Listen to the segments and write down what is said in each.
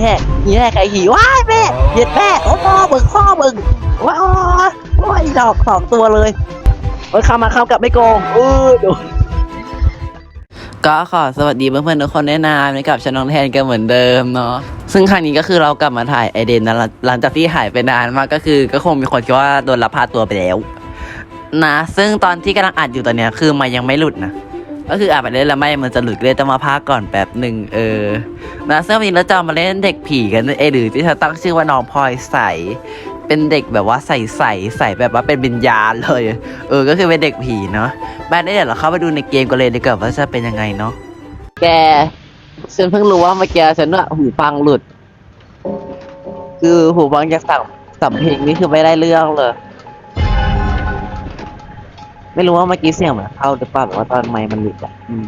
แห่หีแห่ไก่หีว้ายแม่เหยียดแม่โอ้พ่อมึงพ่อมึงว้าวโอ้ยดอกสองตัวเลยโอ้ยเข้ามาเข้ากลับไม่โกงเออดูก็ขอสวัสดีเพื่อนๆทุกคนแนะนำให้กับชนองแทนกันเหมือนเดิมเนาะซึ่งครั้งนี้ก็คือเรากลับมาถ่ายไอเดนนะหลังหลังจากที่หายไปนานมากก็คือ ก็คงมีคนคิดว่าโดนลักพาตัวไปแล้ว นะ ซึ่งตอนที่กำลังอัดอยู่ตอนเนี้ยคือมันยังไม่หลุดนะ ก็คืออัดไปเล่นแล้วไม่มันจะหลุดเลยต้องมาพากก่อนแป๊บหนึ่งเออนะซึ่งวันนี้เราจะมาเล่นเด็กผีกันเอหรือที่เขาตั้งชื่อว่าน้องพลอยใสเป็นเด็กแบบว่าใสใสใสแบบว่าเป็นวิญญาณเลย เออ ก็คือเป็นเด็กผีเนาะแม่ได้เดี๋ยวเราเข้าไปดูในเกมกันเลยดีกว่าว่าจะเป็นยังไงเนาะแกฉันเพิ่งรู้ว่าเมื่อกี้ฉันว่าหูฟังหลุด คือหูฟังจากสัมสัมเพลงนี่คือไม่ได้เรื่องเลย ไม่รู้ว่าเมื่อกี้เสียงมันเข้าหรือเปล่าหรือว่าตอนไมค์มันหลุดอะอืม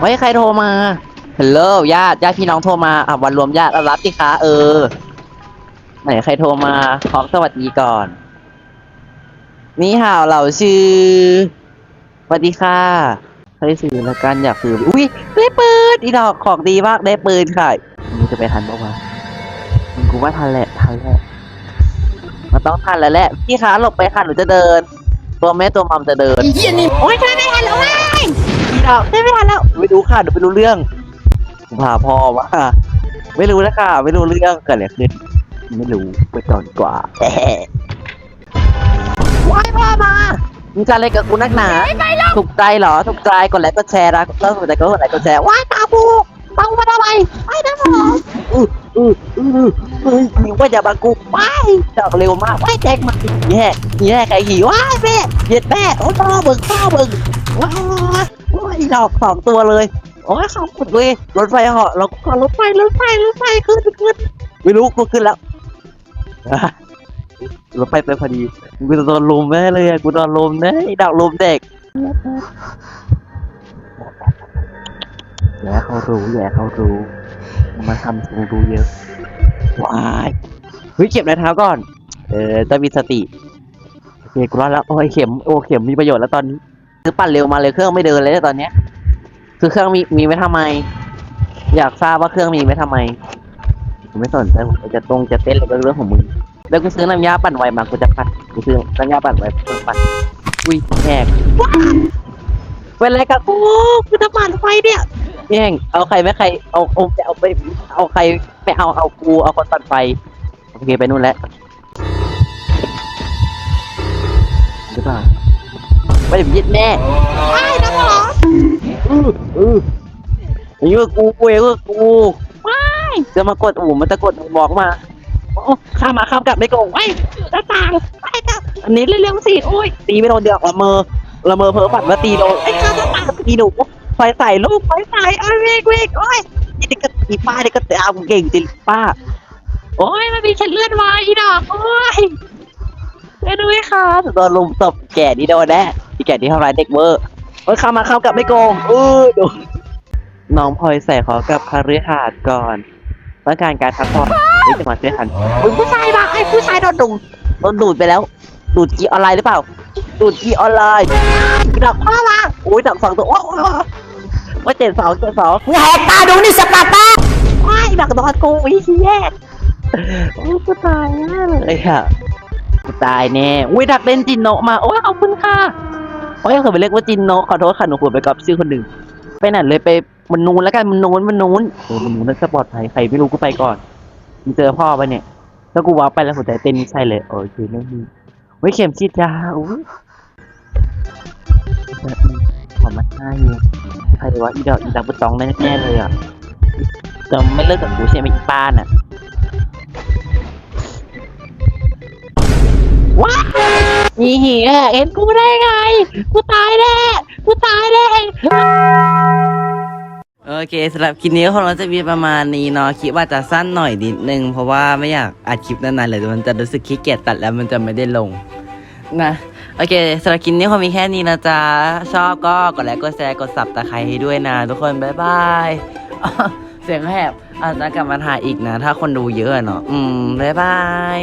เฮ้ยใครโทรมาฮัลโหลญาติญาติพี่น้องโทรมาอะวันรวมญาติเอารับสิคะเออ ไหนใครโทรมาพร้อมสวัสดีก่อน นี่ห่าวเราชื่อสวัสดีค่ะใครซื้อแล้วกันอยากซื้ออุ้ยได้ปืนอีดอกของดีมากได้ปืนค่ะมึงจะไปทันปะวะมึงกูว่าทันแหละทันแหละมันต้องทันแล้วแหละพี่คะหลบไปค่ะหนูจะเดิน ตัวแม่ตัวมัมจะเดินไอ้เหี้ยนี่โอ๊ยช่วยไม่ทันแล้วเว้ยอีดอกได้ไม่ทันแล้ว ไม่รู้ค่ะหนูไม่รู้เรื่องพาพ่อว่าไม่รู้นะค่ะ ไม่รู้เรื่องเกิดอะไรขึ้น ไม่รู้ไปก่อนกว่าว้ายพ่อมามึงจะอะไรกับกูนักหนา ถูกใจเหรอ ถูกใจกดไลค์กดแชร์นะแล้วถูกใจก็กดไลค์กดแชร์ว้ายตาบู ตาบูมาทำไมไปนะหมออืออืออืออือหิวว่าจะมากูไปดอกเร็วมากว้ายแจ็คมาแย่แย่ไก่หีว้ายแม่เหยียดแม่โอ้พ่อมึงพ่อมึงว้ายว้ายดอกสองตัวเลยโอ้ยขอบคุณเว้ยรถไฟเหาะเราขอรถไฟรถไฟรถไฟขึ้นขึ้นไม่รู้กูขึ้นแล้วรถไฟไปพอดีกูจะโดนลมแน่เลยกูโดนลมแน่ดอกลมเด็ก แย่เขารู้แย่เขารู้มาทำกูรู้เยอะว้ายเฮ้ยเก็บรองเท้าก่อน เออต้องมีสติโอเคกูรอดแล้วโอ้ยเข็มโอ้เข็มมีประโยชน์แล้วตอนนี้คือปั่นเร็วมาเลยเครื่องไม่เดินเลยตอนเนี้ย คือเครื่องมีมีไว้ทำไม อยากทราบว่าเครื่องมีไว้ทำไมผมไม่สนใจผมจะตรงจะเต้นอะไรก็เรื่องของมึงแล้วกูซื้อน้ำยาปั่นไวมากูจะปั่นกูซื้อน้ำยาปั่นไวเพิ่งปั่นอุ้ยแหกเป็นไรกับกูกูจะปั่นไฟเนี่ย แย่งเอาใครไม่ใครเอาเอาจะเอาไปเอาใครไม่เอาเอากูเอาคนปั่นไฟโอเคไปนู่นแล้วหรือเปล่าไม่ได้ยึดแม่ใช่นะหมออืออืออย่างนี้ก็กูกูเองก็กูว้ายจะมากดอู่มันจะกดบอกมาโอ้ข้ามมาข้ามกลับไม่โกงไอ้ยหน้าต่างไอ้กับอันนี้เร็วๆสิโอ้ยตีไม่โดนเดือกละเมอละเมอเพ้อฝันว่าตีโดนไอ้ข้าหน้าต่างตีหนู ไฟใส่ลูกไฟใส่ไอ้ยเวกเวกโอ้ยนี่ก็ตีป้านี่ก็เตะเอาเก่งจริงป้า โอ้ยมันมีเช็ดเลือดไว้อีดอกโอ้ยช่วยด้วยค่ะโดนลุมตบแก่นี่โดนแน่ที่แก่ที่ทำร้ายเด็กเวอร์โอ้ยเข้ามาเข้ากลับไม่โกงเออดูน้องพลอยใส่ขอกับคาฤหาสน์ก่อนต้องการการพักผ่อนนี่จะมาซื้อหันมึงผู้ชายมาไอ้ผู้ชายโดนดูดโดนดูดไปแล้ว ดูดกีออนไลน์หรือเปล่า ดูดกีออนไลน์ดักพ่อมาอุ้ยดักสองตัวโอ้โห ว่าเจ็ดสองเจ็ดสองมึงแหกตาดูนี่สปาร์ตาว้ายดักโดนกูอีเหี้ยโอ้ยกูตายแน่เลยค่ะกูตายแน่อุ้ยดักเล่นจินโนะมา โอ้ยขอบคุณค่ะ โอ้ยเคยไปเรียกว่าจินโนะขอโทษค่ะหนูขวดไปกับชื่อคนหนึ่งไปไหนเลยไปมันนูนแล้วกันมันนูนมันนูนเออมันนูนแล้วจะปลอดภัยใครไม่รู้กูไปก่อนมึงเจอพ่อไปะเนี่ยถ้ากูว้าไปแล้วหัวใจเต้นใช่เลย โอเคไม่มีไว้ยเข็มฉีดยาอุ้ ยแบบนี้ขอมาให้ใครวะอีดอกอีดอกบุตองแน่ๆเลยอะจะไม่เลิกกับกูใช่ไหมอีป้านอะว้าอีเหี้ยเอ็นกูได้ไง กูตายแน่กูตายแน่โอเคสำหรับคลิปนี้ก็คงจะมีประมาณนี้เนาะคลิปว่าจะสั้นหน่อยนิดนึง เพราะว่าไม่อยากอัดคลิปนานๆเลยเดี๋ยวมันจะรู้สึกขี้เกียจตัดแล้วมันจะไม่ได้ลง นะ โอเคสำหรับคลิปนี้คงมีแค่นี้นะจ๊ะ ชอบก็กดไลค์กดแชร์กดสับตะไคร้ให้ด้วยนะ ทุกคน บ๊ายบาย เสียงแหบอาจจะกลับมาถ่ายอีกนะ ถ้าคนดูเยอะเนาะอืม บ๊ายบาย